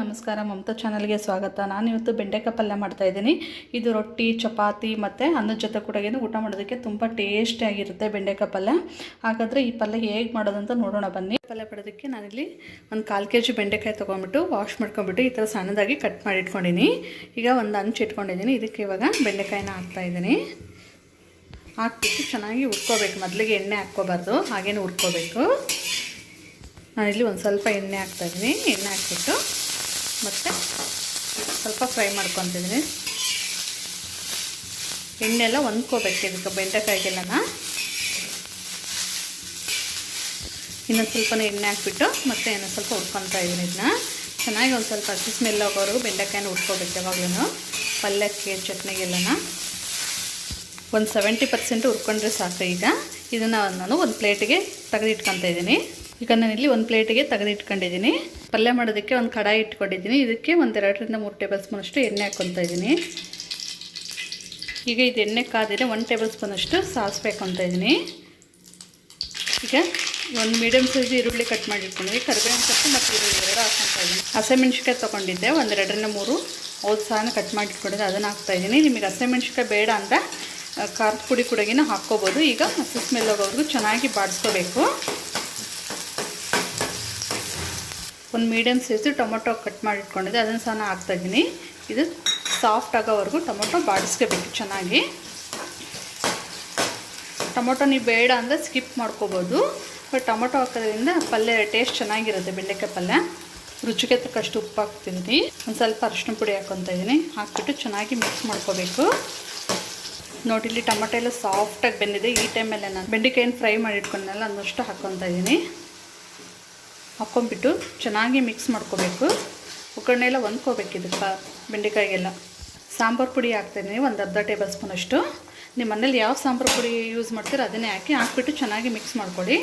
ನಮಸ್ಕಾರ, ಮಮತಾ ಚಾನಲ್ಗೆ ಸ್ವಾಗತ. ನಾನು ಇವತ್ತು ಬೆಂಡೆಕಾಯಿ ಪಲ್ಯ ಮಾಡ್ತಾ ಇದ್ದೀನಿ. ಇದು ರೊಟ್ಟಿ, ಚಪಾತಿ ಮತ್ತು ಅನ್ನದ ಜೊತೆ ಕೂಡ ಏನು ಊಟ ಮಾಡೋದಕ್ಕೆ ತುಂಬ ಟೇಸ್ಟಿಯಾಗಿರುತ್ತೆ ಬೆಂಡೆಕಾಯಿ ಪಲ್ಯ. ಹಾಗಾದರೆ ಈ ಪಲ್ಯ ಹೇಗೆ ಮಾಡೋದಂತ ನೋಡೋಣ, ಬನ್ನಿ. ಪಲ್ಯ ಪಡೋದಕ್ಕೆ ನಾನಿಲ್ಲಿ ಒಂದು ಕಾಲು ಕೆ ಜಿ ಬೆಂಡೆಕಾಯಿ ತೊಗೊಂಬಿಟ್ಟು ವಾಶ್ ಮಾಡ್ಕೊಂಬಿಟ್ಟು ಈ ಥರ ಸಣ್ಣದಾಗಿ ಕಟ್ ಮಾಡಿ ಇಟ್ಕೊಂಡಿನಿ ಈಗ ಒಂದು ಹಂಚು ಇಟ್ಕೊಂಡಿದ್ದೀನಿ. ಇದಕ್ಕೆ ಇವಾಗ ಬೆಂಡೆಕಾಯಿನ ಹಾಕ್ತಾಯಿದ್ದೀನಿ ಹಾಕ್ಬಿಟ್ಟು ಚೆನ್ನಾಗಿ ಹುರ್ಕೋಬೇಕು. ಮೊದಲಿಗೆ ಎಣ್ಣೆ ಹಾಕ್ಕೋಬಾರ್ದು, ಹಾಗೇನೆ ಹುರ್ಕೋಬೇಕು. ನಾನಿಲ್ಲಿ ಒಂದು ಸ್ವಲ್ಪ ಎಣ್ಣೆ ಹಾಕ್ತಾಯಿದ್ದೀನಿ ಎಣ್ಣೆ ಹಾಕ್ಬಿಟ್ಟು ಮತ್ತು ಸ್ವಲ್ಪ ಫ್ರೈ ಮಾಡ್ಕೊತಿದ್ದೀನಿ. ಎಣ್ಣೆಲ್ಲ ಹೊಂದ್ಕೋಬೇಕು ಇದಕ್ಕೆ ಬೆಂಡೆಕಾಯಿಗೆಲ್ಲನ. ಇನ್ನೊಂದು ಸ್ವಲ್ಪ ಎಣ್ಣೆ ಹಾಕ್ಬಿಟ್ಟು ಮತ್ತೆ ಇನ್ನೊಂದು ಸ್ವಲ್ಪ ಹುಡ್ಕೊತಾ ಇದ್ದೀನಿ ಇದನ್ನ. ಚೆನ್ನಾಗಿ ಒಂದು ಸ್ವಲ್ಪ ಹಸಿ ಸ್ಮೆಲ್ ಹೋಗೋವರೆಗೂ ಬೆಂಡೆಕಾಯಿನ ಹುಡ್ಕೋಬೇಕು ಯಾವಾಗಲೂ ಪಲ್ಯಕ್ಕೆ, ಚಟ್ನಿಗೆಲ್ಲನ. ಒಂದು ಸೆವೆಂಟಿ ಪರ್ಸೆಂಟ್ ಹುರ್ಕೊಂಡ್ರೆ ಸಾಕು ಈಗ. ಇದನ್ನು ನಾನು ಒಂದು ಪ್ಲೇಟಿಗೆ ತೆಗೆದಿಟ್ಕೊತಾ ಇದ್ದೀನಿ. ಈಗ ಇಲ್ಲಿ ಒಂದು ಪ್ಲೇಟಿಗೆ ತೆಗೆದಿಟ್ಕೊಂಡಿದ್ದೀನಿ. ಪಲ್ಯ ಮಾಡೋದಕ್ಕೆ ಒಂದು ಕಡಾಯಿ ಇಟ್ಕೊಂಡಿದ್ದೀನಿ. ಇದಕ್ಕೆ ಒಂದೆರಡರಿಂದ ಮೂರು ಟೇಬಲ್ ಸ್ಪೂನಷ್ಟು ಎಣ್ಣೆ ಹಾಕ್ಕೊತಾ ಇದ್ದೀನಿ. ಈಗ ಇದು ಎಣ್ಣೆ ಕಾದಿದೆ ಒಂದು ಟೇಬಲ್ ಸ್ಪೂನಷ್ಟು ಸಾಸಿವೆ ಹಾಕ್ಕೊತಾ ಇದ್ದೀನಿ. ಈಗ ಒಂದು ಮೀಡಿಯಮ್ ಸೈಜ್ ಈರುಳ್ಳಿ ಕಟ್ ಮಾಡಿ ಇಟ್ಕೊಂಡಿದ್ದೀನಿ ಕರಿಬೇವಿನ ಸೊಪ್ಪು ಮತ್ತು ಈರುಳ್ಳಿ ಎರಡು ಹಾಕ್ಕೊತಾ ಇದ್ದೀನಿ. ಹಸಿಮೆಣ್ಸಿಕಾಯಿ ತೊಗೊಂಡಿದ್ದೆ. ಒಂದು ಎರಡರಿಂದ ಮೂರು ಹೌದು ಸಹ ಕಟ್ ಮಾಡಿಟ್ಕೊಂಡಿದ್ದೆ. ಅದನ್ನು ಹಾಕ್ತಾ ಇದ್ದೀನಿ. ನಿಮಗೆ ಹಸಿಮೆಣ್ಸಿಕಾಯಿ ಬೇಡ ಅಂತ ಖಾರದ ಪುಡಿ ಕೂಡಗಿನ ಹಾಕ್ಕೋಬೋದು. ಈಗ ಹಸಿ ಸ್ಮೆಲ್ ಹೋಗೋವರೆಗೂ ಚೆನ್ನಾಗಿ ಬಾಡಿಸ್ಕೋಬೇಕು. ಒಂದು ಮೀಡಿಯಮ್ ಸೈಜು ಟೊಮೊಟೊ ಕಟ್ ಮಾಡಿಟ್ಕೊಂಡಿದ್ದೆ. ಅದನ್ನು ಸಹ ನಾನು ಹಾಕ್ತಾಯಿದ್ದೀನಿ ಇದು ಸಾಫ್ಟ್ ಆಗೋವರೆಗೂ ಟೊಮೊಟೊ ಬಾಡಿಸ್ಕೋಬೇಕು ಚೆನ್ನಾಗಿ. ಟೊಮೊಟೊ ನೀವು ಬೇಡ ಅಂದರೆ ಸ್ಕಿಪ್ ಮಾಡ್ಕೋಬೋದು. ಬಟ್ ಟೊಮೊಟೊ ಹಾಕೋದ್ರಿಂದ ಪಲ್ಯ ಟೇಸ್ಟ್ ಚೆನ್ನಾಗಿರುತ್ತೆ. ಬೆಂಡೆಕಾಯಿ ಪಲ್ಯ. ರುಚಿಗೆ ತಕ್ಕಷ್ಟು ಉಪ್ಪು ಹಾಕ್ತಿದ್ದೀನಿ. ಒಂದು ಸ್ವಲ್ಪ ಅರಿಶಿನ ಪುಡಿ ಹಾಕ್ಕೊತಾ ಇದ್ದೀನಿ. ಹಾಕ್ಬಿಟ್ಟು ಚೆನ್ನಾಗಿ ಮಿಕ್ಸ್ ಮಾಡ್ಕೋಬೇಕು. ನೋಡಿ, ಇಲ್ಲಿ ಟೊಮೊಟೊ ಎಲ್ಲ ಸಾಫ್ಟಾಗಿ ಬೆಂದಿದೆ. ಈ ಟೈಮಲ್ಲೇ ನಾನು ಬೆಂಡೆಕಾಯಿನ ಫ್ರೈ ಮಾಡಿ ಇಟ್ಕೊಂಡಲ್ಲ ಅದನ್ನಷ್ಟು ಇದ್ದೀನಿ. ಹಾಕ್ಕೊಂಬಿಟ್ಟು ಚೆನ್ನಾಗಿ ಮಿಕ್ಸ್ ಮಾಡ್ಕೋಬೇಕು. ಒಗ್ಗರಣೆ ಎಲ್ಲ ಹೊಂದ್ಕೋಬೇಕು ಇದಕ್ಕೆ, ಬೆಂಡೆಕಾಯಿಗೆಲ್ಲ. ಸಾಂಬಾರು ಪುಡಿ ಹಾಕ್ತಾಯಿದ್ದೀನಿ ಒಂದು ಅರ್ಧ ಟೇಬಲ್ ಸ್ಪೂನಷ್ಟು ನಿಮ್ಮ ಮನೇಲಿ ಯಾವ ಸಾಂಬಾರು ಪುಡಿ ಯೂಸ್ ಮಾಡ್ತೀರೋ ಅದನ್ನೇ ಹಾಕಿ ಹಾಕ್ಬಿಟ್ಟು ಚೆನ್ನಾಗಿ ಮಿಕ್ಸ್ ಮಾಡ್ಕೊಳ್ಳಿ.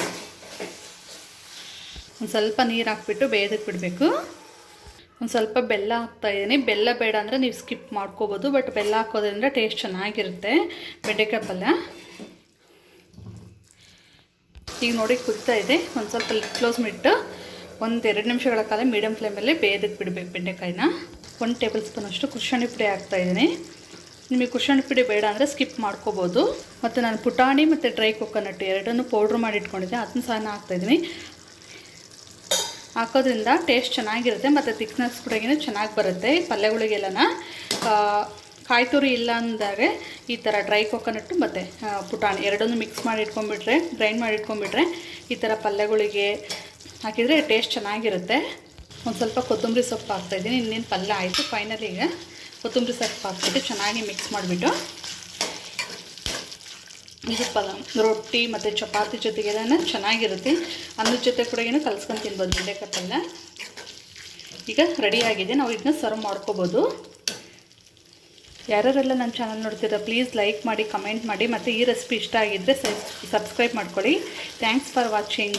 ಒಂದು ಸ್ವಲ್ಪ ನೀರು ಹಾಕ್ಬಿಟ್ಟು ಬೇಯೋದಕ್ಕೆ ಬಿಡಬೇಕು. ಒಂದು ಸ್ವಲ್ಪ ಬೆಲ್ಲ ಹಾಕ್ತಾಯಿದ್ದೀನಿ ಬೆಲ್ಲ ಬೇಡ ಅಂದರೆ ನೀವು ಸ್ಕಿಪ್ ಮಾಡ್ಕೋಬೋದು ಬಟ್ ಬೆಲ್ಲ ಹಾಕೋದ್ರಿಂದ ಟೇಸ್ಟ್ ಚೆನ್ನಾಗಿರುತ್ತೆ ಬೆಂಡೆಕಾಯಿ ಪಲ್ಯ. ಈಗ ನೋಡಿ ಕುದ್ತಾ ಇದೆ. ಒಂದು ಸ್ವಲ್ಪ ಕ್ಲೋಸ್ ಬಿಟ್ಟು ಒಂದು ಎರಡು ನಿಮಿಷಗಳ ಕಾಲ ಮೀಡಿಯಮ್ ಫ್ಲೇಮಲ್ಲಿ ಬೇಯೋದಕ್ಕೆ ಬಿಡಬೇಕು ಬೆಂಡೆಕಾಯಿನ. ಒಂದು ಟೇಬಲ್ ಸ್ಪೂನಷ್ಟು ಕುರ್ಷಣಿ ಪುಡಿ ಹಾಕ್ತಾಯಿದ್ದೀನಿ ನಿಮಗೆ ಕುರ್ಷಣಿ ಪುಡಿ ಬೇಡ ಅಂದರೆ ಸ್ಕಿಪ್ ಮಾಡ್ಕೋಬೋದು. ಮತ್ತು ನಾನು ಪುಟಾಣಿ ಮತ್ತು ಡ್ರೈ ಕೊಕೊನಟ್ ಎರಡನ್ನೂ ಪೌಡ್ರ್ ಮಾಡಿ ಇಟ್ಕೊಂಡಿದ್ದೆ. ಅದನ್ನ ಸಹ ಹಾಕ್ತಾಯಿದ್ದೀನಿ ಹಾಕೋದ್ರಿಂದ ಟೇಸ್ಟ್ ಚೆನ್ನಾಗಿರುತ್ತೆ ಮತ್ತು ತಿಕ್ನೆಸ್ ಕೂಡ ಚೆನ್ನಾಗಿ ಬರುತ್ತೆ. ಪಲ್ಯಗಳಿಗೆಲ್ಲನ. ಕಾಯಿ ತುರಿ ಇಲ್ಲ ಅಂದಾಗೆ ಈ ಥರ ಡ್ರೈ ಕೊಕೊನಟ್ಟು ಮತ್ತು ಪುಟಾಣಿ ಎರಡನ್ನೂ ಮಿಕ್ಸ್ ಮಾಡಿ ಇಟ್ಕೊಂಡ್ಬಿಟ್ರೆ ಗ್ರೈಂಡ್ ಮಾಡಿ ಇಟ್ಕೊಂಡ್ಬಿಟ್ರೆ ಈ ಥರ ಪಲ್ಯಗಳಿಗೆ ಹಾಕಿದರೆ ಟೇಸ್ಟ್ ಚೆನ್ನಾಗಿರುತ್ತೆ. ಒಂದು ಸ್ವಲ್ಪ ಕೊತ್ತಂಬರಿ ಸೊಪ್ಪು ಹಾಕ್ತಾಯಿದ್ದೀನಿ. ಇನ್ನೇನು ಪಲ್ಯ ಆಯಿತು. ಫೈನಲಿ ಈಗ ಕೊತ್ತಂಬರಿ ಸೊಪ್ಪು ಹಾಕ್ಬಿಟ್ಟು ಚೆನ್ನಾಗಿ ಮಿಕ್ಸ್ ಮಾಡಿಬಿಟ್ಟು ಇದು ಪಲ ರೊಟ್ಟಿ ಮತ್ತು ಚಪಾತಿ ಜೊತೆಗೆಲ್ಲ ಚೆನ್ನಾಗಿರುತ್ತೆ. ಅನ್ನದ ಜೊತೆ ಕೂಡ ಏನು ಕಲ್ಸ್ಕೊಂಡು ತಿನ್ಬೋದು ಬೆಂಡೆಕಾಯಿ ಈಗ ರೆಡಿಯಾಗಿದೆ ನಾವು ಇದನ್ನ ಸರ್ವ್ ಮಾಡ್ಕೋಬೋದು. ಯಾರ್ಯಾರೆಲ್ಲ ನನ್ನ ಚಾನಲ್ ನೋಡ್ತೀರಾ ಪ್ಲೀಸ್ ಲೈಕ್ ಮಾಡಿ ಕಮೆಂಟ್ ಮಾಡಿ, ಮತ್ತು ಈ ರೆಸಿಪಿ ಇಷ್ಟ ಆಗಿದ್ದರೆ ಸಬ್ಸ್ಕ್ರೈಬ್ ಮಾಡ್ಕೊಳ್ಳಿ. Thanks for watching